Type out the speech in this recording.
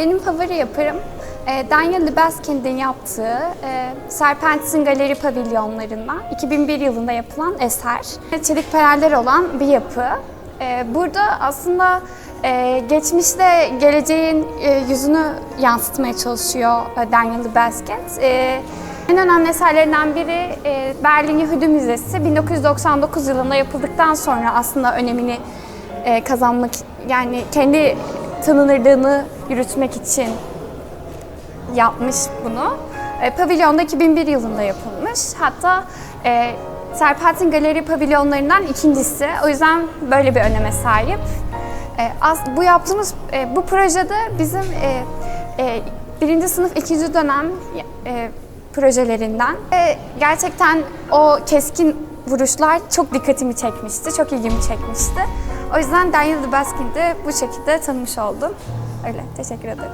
Benim favori yapırım e, Daniel Libeskind'in yaptığı e, Serpentis'in galeri pavilyonlarından 2001 yılında yapılan eser. Çelik paneller olan bir yapı. E, Burada aslında geçmişte geleceğin yüzünü yansıtmaya çalışıyor Daniel Libeskind. E, En önemli eserlerinden biri Berlin Yahudi Müzesi 1999 yılında yapıldıktan sonra aslında önemini kazanmak yani kendi tanınırlığını yürütmek için yapmış bunu. E, pavilyonda 2001 yılında yapılmış. Hatta e, Serpentin Galeri pavilyonlarından ikincisi. O yüzden böyle bir öneme sahip. E, az, bu yaptığımız e, bu projede bizim e, e, birinci sınıf ikinci dönem e, projelerinden. E, gerçekten o keskin vuruşlar çok dikkatimi çekmişti, çok ilgimi çekmişti. O yüzden Daniel Libeskind'i bu şekilde tanımış oldum. Öyle, teşekkür ederim.